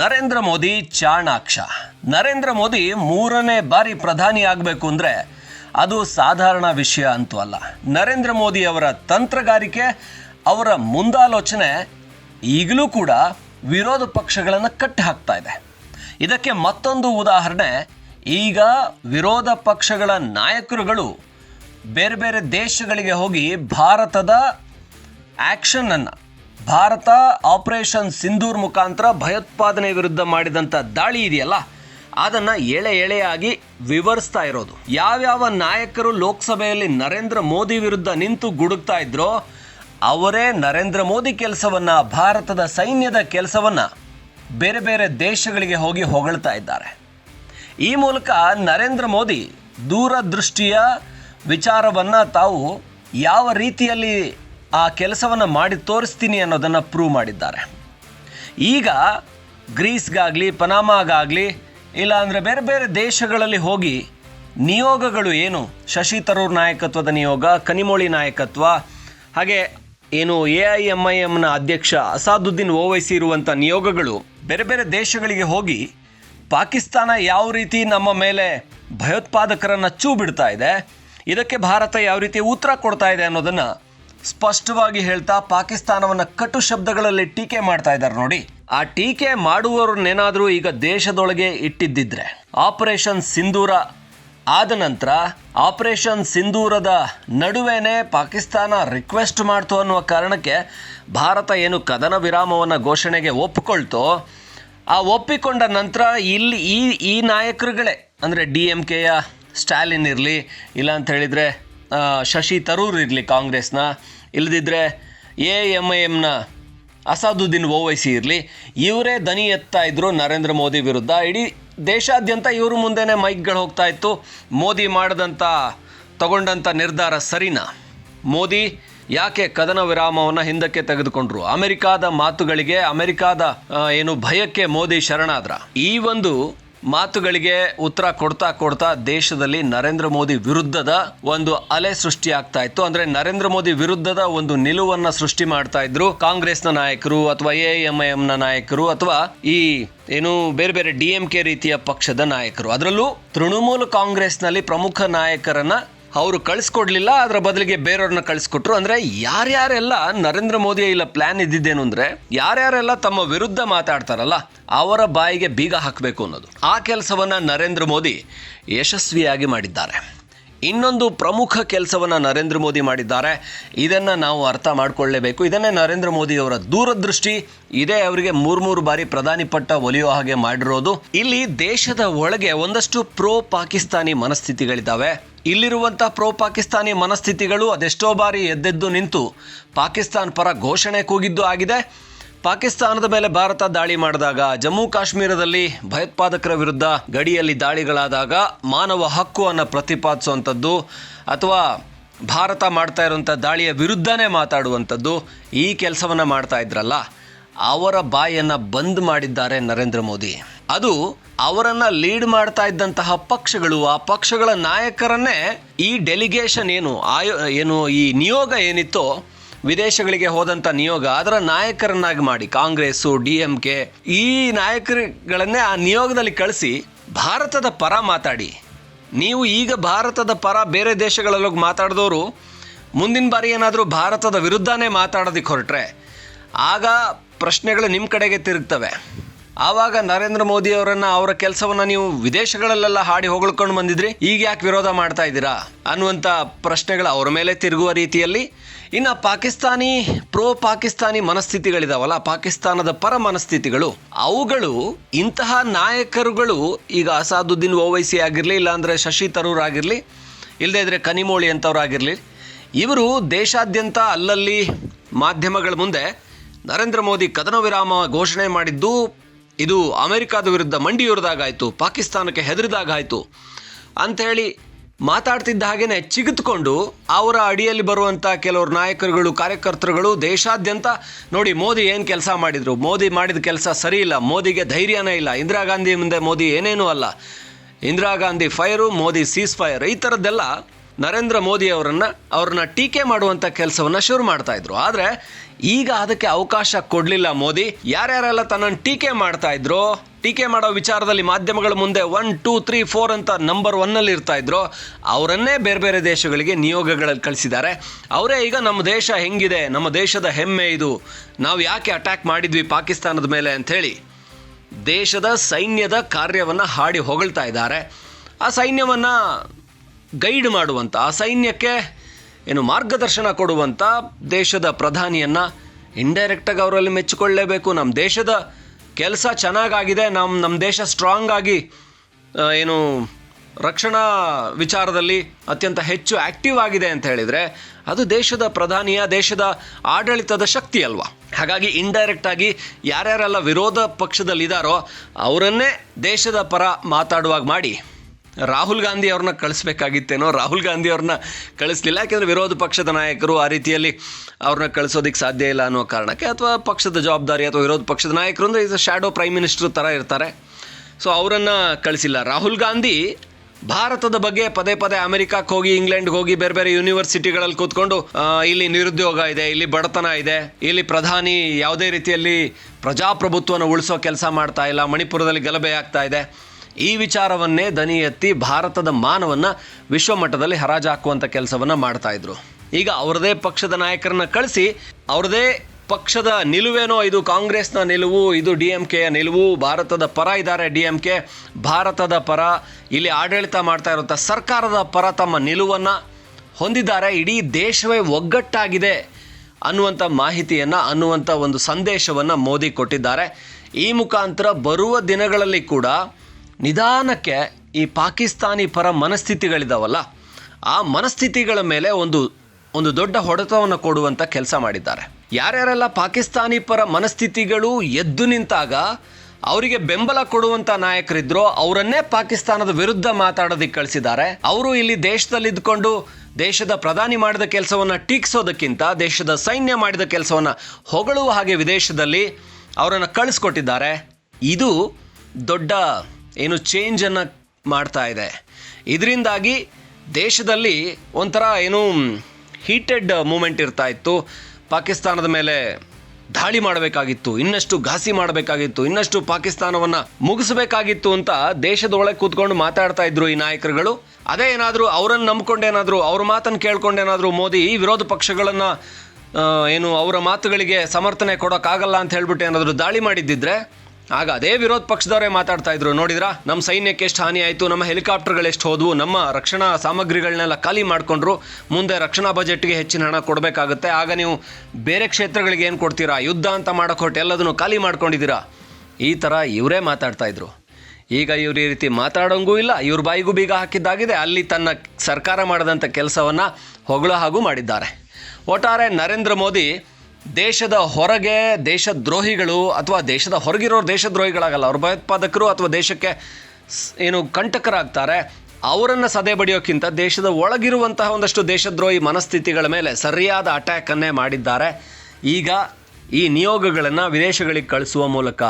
ನರೇಂದ್ರ ಮೋದಿ ಚಾಣಾಕ್ಷ. ನರೇಂದ್ರ ಮೋದಿ ಮೂರನೇ ಬಾರಿ ಪ್ರಧಾನಿ ಆಗಬೇಕು ಅಂದರೆ ಅದು ಸಾಧಾರಣ ವಿಷಯ ಅಂತೂ ಅಲ್ಲ. ನರೇಂದ್ರ ಮೋದಿ ಅವರ ತಂತ್ರಗಾರಿಕೆ, ಅವರ ಮುಂದಾಲೋಚನೆ ಈಗಲೂ ಕೂಡ ವಿರೋಧ ಪಕ್ಷಗಳನ್ನು ಕಟ್ಟಿ ಹಾಕ್ತಾ ಇದೆ. ಇದಕ್ಕೆ ಮತ್ತೊಂದು ಉದಾಹರಣೆ, ಈಗ ವಿರೋಧ ಪಕ್ಷಗಳ ನಾಯಕರುಗಳು ಬೇರೆ ಬೇರೆ ದೇಶಗಳಿಗೆ ಹೋಗಿ ಭಾರತದ ಆ್ಯಕ್ಷನನ್ನು ಭಾರತ ಆಪರೇಷನ್ ಸಿಂಧೂರ್ ಮುಖಾಂತರ ಭಯೋತ್ಪಾದನೆ ವಿರುದ್ಧ ಮಾಡಿದಂಥ ದಾಳಿ ಇದೆಯಲ್ಲ? ಅದನ್ನು ಎಳೆ ಎಳೆಯಾಗಿ ವಿವರಿಸ್ತಾ ಇರೋದು. ಯಾವ್ಯಾವ ನಾಯಕರು ಲೋಕಸಭೆಯಲ್ಲಿ ನರೇಂದ್ರ ಮೋದಿ ವಿರುದ್ಧ ನಿಂತು ಗುಡುಕ್ತಾ ಇದ್ರೋ, ಅವರೇ ನರೇಂದ್ರ ಮೋದಿ ಕೆಲಸವನ್ನು, ಭಾರತದ ಸೈನ್ಯದ ಕೆಲಸವನ್ನು ಬೇರೆ ಬೇರೆ ದೇಶಗಳಿಗೆ ಹೋಗಿ ಹೊಗಳ್ತಾ ಇದ್ದಾರೆ. ಈ ಮೂಲಕ ನರೇಂದ್ರ ಮೋದಿ ದೂರದೃಷ್ಟಿಯ ವಿಚಾರವನ್ನು ತಾವು ಯಾವ ರೀತಿಯಲ್ಲಿ ಆ ಕೆಲಸವನ್ನು ಮಾಡಿ ತೋರಿಸ್ತೀನಿ ಅನ್ನೋದನ್ನು ಪ್ರೂವ್ ಮಾಡಿದ್ದಾರೆ. ಈಗ ಗ್ರೀಸ್ಗಾಗಲಿ, ಪನಾಮಾಗಾಗಲಿ, ಇಲ್ಲಾಂದರೆ ಬೇರೆ ಬೇರೆ ದೇಶಗಳಲ್ಲಿ ಹೋಗಿ ನಿಯೋಗಗಳು ಏನು? ಶಶಿ ತರೂರ್ ನಾಯಕತ್ವದ ನಿಯೋಗ, ಕನಿಮೋಳಿ ನಾಯಕತ್ವ, ಹಾಗೆ ಏನು ಎ ಐ ಎಂ ಐ ಎಮ್ನ ಅಧ್ಯಕ್ಷ ಅಸಾದುದ್ದೀನ್ ಓವೈಸಿ ಇರುವಂಥ ನಿಯೋಗಗಳು ಬೇರೆ ಬೇರೆ ದೇಶಗಳಿಗೆ ಹೋಗಿ ಪಾಕಿಸ್ತಾನ ಯಾವ ರೀತಿ ನಮ್ಮ ಮೇಲೆ ಭಯೋತ್ಪಾದಕರನ್ನು ಚೂ ಬಿಡ್ತಾ ಇದೆ, ಇದಕ್ಕೆ ಭಾರತ ಯಾವ ರೀತಿ ಉತ್ತರ ಕೊಡ್ತಾ ಇದೆ ಅನ್ನೋದನ್ನು ಸ್ಪಷ್ಟವಾಗಿ ಹೇಳ್ತಾ ಪಾಕಿಸ್ತಾನವನ್ನು ಕಟು ಶಬ್ದಗಳಲ್ಲಿ ಟೀಕೆ ಮಾಡ್ತಾ ಇದ್ದಾರೆ ನೋಡಿ. ಆ ಟೀಕೆ ಮಾಡುವವ್ರನ್ನೇನಾದರೂ ಈಗ ದೇಶದೊಳಗೆ ಇಟ್ಟಿದ್ದಿದ್ರೆ ಆಪರೇಷನ್ ಸಿಂಧೂರ ಆದ ನಂತರ ಆಪರೇಷನ್ ಸಿಂಧೂರದ ನಡುವೆನೇ ಪಾಕಿಸ್ತಾನ ರಿಕ್ವೆಸ್ಟ್ ಮಾಡ್ತು ಅನ್ನುವ ಕಾರಣಕ್ಕೆ ಭಾರತ ಏನು ಕದನ ವಿರಾಮವನ್ನು ಘೋಷಣೆಗೆ ಒಪ್ಪಿಕೊಳ್ತೋ ಆ ಒಪ್ಪಿಕೊಂಡ ನಂತರ ಇಲ್ಲಿ ಈ ಈ ನಾಯಕರುಗಳೇ, ಅಂದರೆ ಡಿ ಎಂ ಕೆಯ ಸ್ಟಾಲಿನ್ ಇರಲಿ, ಇಲ್ಲ ಅಂತ ಹೇಳಿದರೆ ಶಶಿ ತರೂರ್ ಇರಲಿ ಕಾಂಗ್ರೆಸ್ನ. ಇಲ್ಲದಿದ್ದರೆ ಎ ಎಂ ಐ ಎಮ್ನ ಅಸಾದುದ್ದೀನ್ ಓವೈಸಿ ಇರಲಿ. ಇವರೇ ದನಿ ಎತ್ತಾ ಇದ್ರು ನರೇಂದ್ರ ಮೋದಿ ವಿರುದ್ಧ. ಇಡೀ ದೇಶಾದ್ಯಂತ ಇವರು ಮುಂದೆನೇ ಮೈಕ್ಗಳು ಹೋಗ್ತಾ ಇತ್ತು. ಮೋದಿ ಮಾಡಿದಂಥ ತಗೊಂಡಂಥ ನಿರ್ಧಾರ ಸರಿನಾ? ಮೋದಿ ಯಾಕೆ ಕದನ ವಿರಾಮವನ್ನು ಹಿಂದಕ್ಕೆ ತೆಗೆದುಕೊಂಡ್ರು? ಅಮೆರಿಕಾದ ಮಾತುಗಳಿಗೆ ಅಮೆರಿಕಾದ ಏನು ಭಯಕ್ಕೆ ಮೋದಿ ಶರಣಾದ್ರ? ಈ ಒಂದು ಮಾತುಗಳಿಗೆ ಉತ್ತರ ಕೊಡ್ತಾ ಕೊಡ್ತಾ ದೇಶದಲ್ಲಿ ನರೇಂದ್ರ ಮೋದಿ ವಿರುದ್ಧದ ಒಂದು ಅಲೆ ಸೃಷ್ಟಿ ಆಗ್ತಾ ಇತ್ತು. ಅಂದ್ರೆ ನರೇಂದ್ರ ಮೋದಿ ವಿರುದ್ಧದ ಒಂದು ನಿಲುವನ್ನ ಸೃಷ್ಟಿ ಮಾಡ್ತಾ ಇದ್ರು ಕಾಂಗ್ರೆಸ್ನ ನಾಯಕರು ಅಥವಾ ಎ ಎಂ ಐ ನ ನಾಯಕರು ಅಥವಾ ಈ ಏನು ಬೇರೆ ಬೇರೆ ಡಿ ಎಂ ಕೆ ರೀತಿಯ ಪಕ್ಷದ ನಾಯಕರು. ಅದರಲ್ಲೂ ತೃಣಮೂಲ ಕಾಂಗ್ರೆಸ್ನಲ್ಲಿ ಪ್ರಮುಖ ನಾಯಕರನ್ನ ಅವರು ಕಳಿಸ್ಕೊಡ್ಲಿಲ್ಲ, ಅದರ ಬದಲಿಗೆ ಬೇರೆಯವ್ರನ್ನ ಕಳಿಸ್ಕೊಟ್ರು. ಅಂದ್ರೆ ಯಾರ್ಯಾರೆಲ್ಲ ನರೇಂದ್ರ ಮೋದಿ ಇಲ್ಲ ಪ್ಲಾನ್ ಇದ್ದಿದ್ದೇನು ಅಂದ್ರೆ, ಯಾರ್ಯಾರೆಲ್ಲ ತಮ್ಮ ವಿರುದ್ಧ ಮಾತಾಡ್ತಾರಲ್ಲ, ಅವರ ಬಾಯಿಗೆ ಬೀಗ ಹಾಕಬೇಕು ಅನ್ನೋದು. ಆ ಕೆಲಸವನ್ನ ನರೇಂದ್ರ ಮೋದಿ ಯಶಸ್ವಿಯಾಗಿ ಮಾಡಿದ್ದಾರೆ. ಇನ್ನೊಂದು ಪ್ರಮುಖ ಕೆಲಸವನ್ನು ನರೇಂದ್ರ ಮೋದಿ ಮಾಡಿದ್ದಾರೆ. ಇದನ್ನು ನಾವು ಅರ್ಥ ಮಾಡಿಕೊಳ್ಳಲೇಬೇಕು ಇದನ್ನೇ ನರೇಂದ್ರ ಮೋದಿ ಅವರ ದೂರದೃಷ್ಟಿ. ಇದೇ ಅವರಿಗೆ ಮೂರು ಬಾರಿ ಪ್ರಧಾನಿ ಪಟ್ಟ ಒಲಿಯೋ ಹಾಗೆ ಮಾಡಿರೋದು. ಇಲ್ಲಿ ದೇಶದ ಒಳಗೆ ಒಂದಷ್ಟು ಪ್ರೋ ಪಾಕಿಸ್ತಾನಿ ಮನಸ್ಥಿತಿಗಳಿದ್ದಾವೆ. ಇಲ್ಲಿರುವಂಥ ಪ್ರೋ ಪಾಕಿಸ್ತಾನಿ ಮನಸ್ಥಿತಿಗಳು ಅದೆಷ್ಟೋ ಬಾರಿ ಎದ್ದೆದ್ದು ನಿಂತು ಪಾಕಿಸ್ತಾನ್ ಪರ ಘೋಷಣೆ ಕೂಗಿದ್ದು ಆಗಿದೆ. ಪಾಕಿಸ್ತಾನದ ಮೇಲೆ ಭಾರತ ದಾಳಿ ಮಾಡಿದಾಗ ಜಮ್ಮು ಕಾಶ್ಮೀರದಲ್ಲಿ ಭಯೋತ್ಪಾದಕರ ವಿರುದ್ಧ ಗಡಿಯಲ್ಲಿ ದಾಳಿಗಳಾದಾಗ ಮಾನವ ಹಕ್ಕು ಅನ್ನು ಪ್ರತಿಪಾದಿಸುವಂಥದ್ದು ಅಥವಾ ಭಾರತ ಮಾಡ್ತಾ ಇರುವಂಥ ದಾಳಿಯ ವಿರುದ್ಧನೇ ಮಾತಾಡುವಂಥದ್ದು ಈ ಕೆಲಸವನ್ನು ಮಾಡ್ತಾ ಇದ್ರಲ್ಲ, ಅವರ ಬಾಯನ್ನು ಬಂದ್ ಮಾಡಿದ್ದಾರೆ ನರೇಂದ್ರ ಮೋದಿ. ಅದು ಅವರನ್ನು ಲೀಡ್ ಮಾಡ್ತಾ ಇದ್ದಂತಹ ಪಕ್ಷಗಳು, ಆ ಪಕ್ಷಗಳ ನಾಯಕರನ್ನೇ ಈ ಡೆಲಿಗೇಷನ್ ಏನು, ಆಯೋ, ಏನು ಈ ನಿಯೋಗ ಏನಿತ್ತೋ ವಿದೇಶಗಳಿಗೆ ಹೋದಂಥ ನಿಯೋಗ ಅದರ ನಾಯಕರನ್ನಾಗಿ ಮಾಡಿ ಕಾಂಗ್ರೆಸ್ಸು, ಡಿ ಎಂ ಕೆ ಈ ನಾಯಕರುಗಳನ್ನೇ ಆ ನಿಯೋಗದಲ್ಲಿ ಕಳಿಸಿ ಭಾರತದ ಪರ ಮಾತಾಡಿ. ನೀವು ಈಗ ಭಾರತದ ಪರ ಬೇರೆ ದೇಶಗಳಲ್ಲೋಗಿ ಮಾತಾಡಿದವರು ಮುಂದಿನ ಬಾರಿ ಏನಾದರೂ ಭಾರತದ ವಿರುದ್ಧನೇ ಮಾತಾಡೋದಕ್ಕೆ ಹೊರಟ್ರೆ ಆಗ ಪ್ರಶ್ನೆಗಳು ನಿಮ್ಮ ಕಡೆಗೆ ತಿರುಗ್ತವೆ. ಆವಾಗ ನರೇಂದ್ರ ಮೋದಿ ಅವರನ್ನು, ಅವರ ಕೆಲಸವನ್ನು ನೀವು ವಿದೇಶಗಳಲ್ಲೆಲ್ಲ ಹಾಡಿ ಹೊಗಳ್ಕೊಂಡು ಬಂದಿದ್ರಿ, ಈಗ ಯಾಕೆ ವಿರೋಧ ಮಾಡ್ತಾ ಇದ್ದೀರಾ ಅನ್ನುವಂಥ ಪ್ರಶ್ನೆಗಳು ಅವರ ಮೇಲೆ ತಿರುಗುವ ರೀತಿಯಲ್ಲಿ ಇನ್ನು ಪಾಕಿಸ್ತಾನಿ ಪ್ರೋ ಪಾಕಿಸ್ತಾನಿ ಮನಸ್ಥಿತಿಗಳಿದಾವಲ್ಲ, ಪಾಕಿಸ್ತಾನದ ಪರ ಮನಸ್ಥಿತಿಗಳು, ಅವುಗಳು ಇಂತಹ ನಾಯಕರುಗಳು ಈಗ ಅಸಾದುದ್ದೀನ್ ಓವೈಸಿ ಆಗಿರಲಿ, ಇಲ್ಲಾಂದರೆ ಶಶಿ ತರೂರ್ ಆಗಿರಲಿ ಇಲ್ಲದೇ ಇದ್ರೆ ಕನಿಮೋಳಿ ಅಂಥವ್ರಾಗಿರಲಿ ಇವರು ದೇಶಾದ್ಯಂತ ಅಲ್ಲಲ್ಲಿ ಮಾಧ್ಯಮಗಳ ಮುಂದೆ ನರೇಂದ್ರ ಮೋದಿ ಕದನ ವಿರಾಮ ಘೋಷಣೆ ಮಾಡಿದ್ದು, ಇದು ಅಮೆರಿಕಾದ ವಿರುದ್ಧ ಮಂಡಿಯೂರಿದಾಗಾಯಿತು, ಪಾಕಿಸ್ತಾನಕ್ಕೆ ಹೆದರಿದಾಗಾಯಿತು. ಅಂಥೇಳಿ ಮಾತಾಡ್ತಿದ್ದ ಹಾಗೇನೆ ಚಿಗಿತ್ಕೊಂಡು ಅವರ ಅಡಿಯಲ್ಲಿ ಬರುವಂಥ ಕೆಲವರು ನಾಯಕರುಗಳು, ಕಾರ್ಯಕರ್ತರುಗಳು ದೇಶಾದ್ಯಂತ ನೋಡಿ ಮೋದಿ ಏನು ಕೆಲಸ ಮಾಡಿದರು? ಮೋದಿ ಮಾಡಿದ ಕೆಲಸ ಸರಿ ಇಲ್ಲ. ಮೋದಿಗೆ ಧೈರ್ಯನೇ ಇಲ್ಲ. ಇಂದಿರಾ ಗಾಂಧಿ ಮುಂದೆ ಮೋದಿ ಏನೇನೂ ಅಲ್ಲ. Indira Gandhi fire, Modi ceasefire. ಈ ಥರದ್ದೆಲ್ಲ ನರೇಂದ್ರ ಮೋದಿ ಅವರನ್ನು, ಅವ್ರನ್ನ ಟೀಕೆ ಮಾಡುವಂಥ ಕೆಲಸವನ್ನು ಶುರು ಮಾಡ್ತಾ ಇದ್ರು. ಆದರೆ ಈಗ ಅದಕ್ಕೆ ಅವಕಾಶ ಕೊಡಲಿಲ್ಲ ಮೋದಿ. ಯಾರ್ಯಾರೆಲ್ಲ ತನ್ನನ್ನು ಟೀಕೆ ಮಾಡ್ತಾ ಇದ್ರು? ಟೀಕೆ ಮಾಡೋ ವಿಚಾರದಲ್ಲಿ ಮಾಧ್ಯಮಗಳ ಮುಂದೆ ಒನ್ ಟೂ ತ್ರೀ ಫೋರ್ ಅಂತ ನಂಬರ್ ಒನ್ನಲ್ಲಿ ಇರ್ತಾ ಇದ್ರು. ಅವರನ್ನೇ ಬೇರೆ ಬೇರೆ ದೇಶಗಳಿಗೆ ನಿಯೋಗಗಳಲ್ಲಿ ಕಳಿಸಿದ್ದಾರೆ. ಅವರೇ ಈಗ ನಮ್ಮ ದೇಶ ಹೆಂಗಿದೆ, ನಮ್ಮ ದೇಶದ ಹೆಮ್ಮೆ ಇದು. ನಾವು ಯಾಕೆ ಅಟ್ಯಾಕ್ ಮಾಡಿದ್ವಿ ಪಾಕಿಸ್ತಾನದ ಮೇಲೆ ಅಂಥೇಳಿ ದೇಶದ ಸೈನ್ಯದ ಕಾರ್ಯವನ್ನು ಹಾಡಿ ಹೊಗಳ್ತಾ ಇದ್ದಾರೆ. ಆ ಸೈನ್ಯವನ್ನು ಗೈಡ್ ಮಾಡುವಂಥ ಆ ಸೈನ್ಯಕ್ಕೆ ಏನು ಮಾರ್ಗದರ್ಶನ ಕೊಡುವಂಥ ದೇಶದ ಪ್ರಧಾನಿಯನ್ನು ಇಂಡೈರೆಕ್ಟಾಗಿ ಅವರಲ್ಲಿ ಮೆಚ್ಚಿಕೊಳ್ಳಲೇಬೇಕು. ನಮ್ಮ ದೇಶದ ಕೆಲಸ ಚೆನ್ನಾಗಾಗಿದೆ ನಮ್ಮ ನಮ್ಮ ದೇಶ ಸ್ಟ್ರಾಂಗ್ ಆಗಿ ಏನು, ರಕ್ಷಣಾ ವಿಚಾರದಲ್ಲಿ ಅತ್ಯಂತ ಹೆಚ್ಚು ಆಕ್ಟಿವ್ ಆಗಿದೆ ಅಂತ ಹೇಳಿದರೆ, ಅದು ದೇಶದ ಪ್ರಧಾನಿಯ, ದೇಶದ ಆಡಳಿತದ ಶಕ್ತಿ ಅಲ್ವಾ? ಹಾಗಾಗಿ ಇಂಡೈರೆಕ್ಟ್ ಆಗಿ ಯಾರ್ಯಾರೆಲ್ಲ ವಿರೋಧ ಪಕ್ಷದಲ್ಲಿದ್ದಾರೋ ಅವರನ್ನೇ ದೇಶದ ಪರ ಮಾತಾಡುವಾಗ ಮಾಡಿ. ರಾಹುಲ್ ಗಾಂಧಿ ಅವ್ರನ್ನ ಕಳಿಸ್ಬೇಕಾಗಿತ್ತೇನೋ, ರಾಹುಲ್ ಗಾಂಧಿ ಅವ್ರನ್ನ ಕಳಿಸ್ಲಿಲ್ಲ, ಯಾಕೆಂದರೆ ವಿರೋಧ ಪಕ್ಷದ ನಾಯಕರು ಆ ರೀತಿಯಲ್ಲಿ ಅವ್ರನ್ನ ಕಳಿಸೋದಕ್ಕೆ ಸಾಧ್ಯ ಇಲ್ಲ ಅನ್ನೋ ಕಾರಣಕ್ಕೆ, ಅಥವಾ ಪಕ್ಷದ ಜವಾಬ್ದಾರಿ ಅಥವಾ ವಿರೋಧ ಪಕ್ಷದ ನಾಯಕರು ಅಂದರೆ ಇದು ಶ್ಯಾಡೋ ಪ್ರೈಮ್ ಮಿನಿಸ್ಟ್ರ್ ಥರ ಇರ್ತಾರೆ. ಸೊ ಅವರನ್ನು ಕಳಿಸಿಲ್ಲ. ರಾಹುಲ್ ಗಾಂಧಿ ಭಾರತದ ಬಗ್ಗೆ ಪದೇ ಪದೇ ಅಮೆರಿಕಕ್ಕೆ ಹೋಗಿ, ಇಂಗ್ಲೆಂಡ್ಗೆ ಹೋಗಿ, ಬೇರೆ ಬೇರೆ ಯೂನಿವರ್ಸಿಟಿಗಳಲ್ಲಿ ಕೂತ್ಕೊಂಡು ಇಲ್ಲಿ ನಿರುದ್ಯೋಗ ಇದೆ, ಇಲ್ಲಿ ಬಡತನ ಇದೆ, ಇಲ್ಲಿ ಪ್ರಧಾನಿ ಯಾವುದೇ ರೀತಿಯಲ್ಲಿ ಪ್ರಜಾಪ್ರಭುತ್ವವನ್ನು ಉಳಿಸೋ ಕೆಲಸ ಮಾಡ್ತಾ ಇಲ್ಲ, ಮಣಿಪುರದಲ್ಲಿ ಗಲಭೆ ಆಗ್ತಾ ಇದೆ. ಈ ವಿಚಾರವನ್ನೇ ದನಿ ಎತ್ತಿ ಭಾರತದ ಮಾನವನ್ನ ವಿಶ್ವಮಟ್ಟದಲ್ಲಿ ಹರಾಜಾಕುವಂಥ ಕೆಲಸವನ್ನ ಮಾಡ್ತಾ ಇದ್ರು. ಈಗ ಅವರದೇ ಪಕ್ಷದ ನಾಯಕರನ್ನ ಕಳಿಸಿ ಅವ್ರದೇ ಪಕ್ಷದ ನಿಲುವೇನೋ ಇದು ಕಾಂಗ್ರೆಸ್ನ ನಿಲುವು, ಇದು ಡಿ ಎಂ ಕೆಯ ನಿಲುವು, ಭಾರತದ ಪರ ಇದ್ದಾರೆ ಡಿ ಎಂ ಕೆ, ಭಾರತದ ಪರ ಇಲ್ಲಿ ಆಡಳಿತ ಮಾಡ್ತಾ ಇರುವಂಥ ಸರ್ಕಾರದ ಪರ ತಮ್ಮ ನಿಲುವನ್ನು ಹೊಂದಿದ್ದಾರೆ, ಇಡೀ ದೇಶವೇ ಒಗ್ಗಟ್ಟಾಗಿದೆ ಅನ್ನುವಂಥ ಮಾಹಿತಿಯನ್ನು ಅನ್ನುವಂಥ ಒಂದು ಸಂದೇಶವನ್ನು ಮೋದಿ ಕೊಟ್ಟಿದ್ದಾರೆ. ಈ ಮುಖಾಂತರ ಬರುವ ದಿನಗಳಲ್ಲಿ ಕೂಡ ನಿಧಾನಕ್ಕೆ ಈ ಪಾಕಿಸ್ತಾನಿ ಪರ ಮನಸ್ಥಿತಿಗಳಿದಾವಲ್ಲ, ಆ ಮನಸ್ಥಿತಿಗಳ ಮೇಲೆ ಒಂದು ಒಂದು ದೊಡ್ಡ ಹೊಡೆತವನ್ನು ಕೊಡುವಂಥ ಕೆಲಸ ಮಾಡಿದ್ದಾರೆ. ಯಾರ್ಯಾರೆಲ್ಲ ಪಾಕಿಸ್ತಾನಿ ಪರ ಮನಸ್ಥಿತಿಗಳು ಎದ್ದು ನಿಂತಾಗ ಅವರಿಗೆ ಬೆಂಬಲ ಕೊಡುವಂಥ ನಾಯಕರಿದ್ರು ಅವರನ್ನೇ ಪಾಕಿಸ್ತಾನದ ವಿರುದ್ಧ ಮಾತಾಡೋದಕ್ಕೆ ಕಳಿಸಿದ್ದಾರೆ. ಅವರು ಇಲ್ಲಿ ದೇಶದಲ್ಲಿ ಇದ್ಕೊಂಡು ದೇಶದ ಪ್ರಧಾನಿ ಮಾಡಿದ ಕೆಲಸವನ್ನು ಟೀಕಿಸೋದಕ್ಕಿಂತ, ದೇಶದ ಸೈನ್ಯ ಮಾಡಿದ ಕೆಲಸವನ್ನು ಹೊಗಳುವ ಹಾಗೆ ವಿದೇಶದಲ್ಲಿ ಅವರನ್ನು ಕಳಿಸ್ಕೊಟ್ಟಿದ್ದಾರೆ. ಇದು ದೊಡ್ಡ ಏನು ಚೇಂಜನ್ನು ಮಾಡ್ತಾ ಇದೆ. ಇದರಿಂದಾಗಿ ದೇಶದಲ್ಲಿ ಒಂಥರ ಏನು ಹೀಟೆಡ್ ಮೂಮೆಂಟ್ ಇರ್ತಾ ಇತ್ತು. ಪಾಕಿಸ್ತಾನದ ಮೇಲೆ ದಾಳಿ ಮಾಡಬೇಕಾಗಿತ್ತು, ಇನ್ನಷ್ಟು ಘಾಸಿ ಮಾಡಬೇಕಾಗಿತ್ತು, ಇನ್ನಷ್ಟು ಪಾಕಿಸ್ತಾನವನ್ನು ಮುಗಿಸಬೇಕಾಗಿತ್ತು ಅಂತ ದೇಶದ ಒಳಗೆ ಕೂತ್ಕೊಂಡು ಮಾತಾಡ್ತಾ ಇದ್ರು ಈ ನಾಯಕರುಗಳು. ಅದೇ ಏನಾದರೂ ಅವರನ್ನು ನಂಬ್ಕೊಂಡೇನಾದರೂ ಅವ್ರ ಮಾತನ್ನು ಕೇಳ್ಕೊಂಡೇನಾದರೂ ಮೋದಿ ಈ ವಿರೋಧ ಪಕ್ಷಗಳನ್ನು ಏನು ಅವರ ಮಾತುಗಳಿಗೆ ಸಮರ್ಥನೆ ಕೊಡೋಕ್ಕಾಗಲ್ಲ ಅಂತ ಹೇಳ್ಬಿಟ್ಟು ಏನಾದರೂ ದಾಳಿ ಮಾಡಿದ್ದಿದ್ರೆ ಆಗ ಅದೇ ವಿರೋಧ ಪಕ್ಷದವರೇ ಮಾತಾಡ್ತಾ ಇದ್ರು. ನೋಡಿದ್ರಾ? ನಮ್ಮ ಸೈನ್ಯಕ್ಕೆ ಎಷ್ಟು ಹಾನಿ ಆಯಿತು, ನಮ್ಮ ಹೆಲಿಕಾಪ್ಟರ್ಗಳು ಎಷ್ಟು ಹೋದವು, ನಮ್ಮ ರಕ್ಷಣಾ ಸಾಮಗ್ರಿಗಳನ್ನೆಲ್ಲ ಖಾಲಿ ಮಾಡಿಕೊಂಡ್ರು, ಮುಂದೆ ರಕ್ಷಣಾ ಬಜೆಟ್ಗೆ ಹೆಚ್ಚಿನ ಹಣ ಕೊಡಬೇಕಾಗುತ್ತೆ. ಆಗ ನೀವು ಬೇರೆ ಕ್ಷೇತ್ರಗಳಿಗೆ ಏನು ಕೊಡ್ತೀರಾ? ಯುದ್ಧ ಅಂತ ಮಾಡೋಕೆ ಎಲ್ಲದನ್ನು ಖಾಲಿ ಮಾಡ್ಕೊಂಡಿದ್ದೀರಾ? ಈ ಥರ ಇವರೇ ಮಾತಾಡ್ತಾ ಇದ್ರು. ಈಗ ಇವ್ರು ಈ ರೀತಿ ಮಾತಾಡೋಂಗೂ ಇಲ್ಲ, ಇವ್ರ ಬಾಯಿಗೂ ಬೀಗ ಹಾಕಿದ್ದಾಗಿದೆ. ಅಲ್ಲಿ ತನ್ನ ಸರ್ಕಾರ ಮಾಡಿದಂಥ ಕೆಲಸವನ್ನು ಹೊಗಳ ಹಾಗೂ ಮಾಡಿದ್ದಾರೆ. ಒಟ್ಟಾರೆ ನರೇಂದ್ರ ಮೋದಿ ದೇಶದ ಹೊರಗೆ ದೇಶದ್ರೋಹಿಗಳು ಅಥವಾ ದೇಶದ ಹೊರಗಿರೋರು ದೇಶದ್ರೋಹಿಗಳಾಗಲ್ಲ, ಅವ್ರ ಭಯೋತ್ಪಾದಕರು ಅಥವಾ ದೇಶಕ್ಕೆ ಏನು ಕಂಟಕರಾಗ್ತಾರೆ, ಅವರನ್ನು ಸದೆ ಬಡಿಯೋಕ್ಕಿಂತ ದೇಶದ ಒಳಗಿರುವಂತಹ ಒಂದಷ್ಟು ದೇಶದ್ರೋಹಿ ಮನಸ್ಥಿತಿಗಳ ಮೇಲೆ ಸರಿಯಾದ ಅಟ್ಯಾಕನ್ನೇ ಮಾಡಿದ್ದಾರೆ. ಈಗ ಈ ನಿಯೋಗಗಳನ್ನು ವಿದೇಶಗಳಿಗೆ ಕಳಿಸುವ ಮೂಲಕ.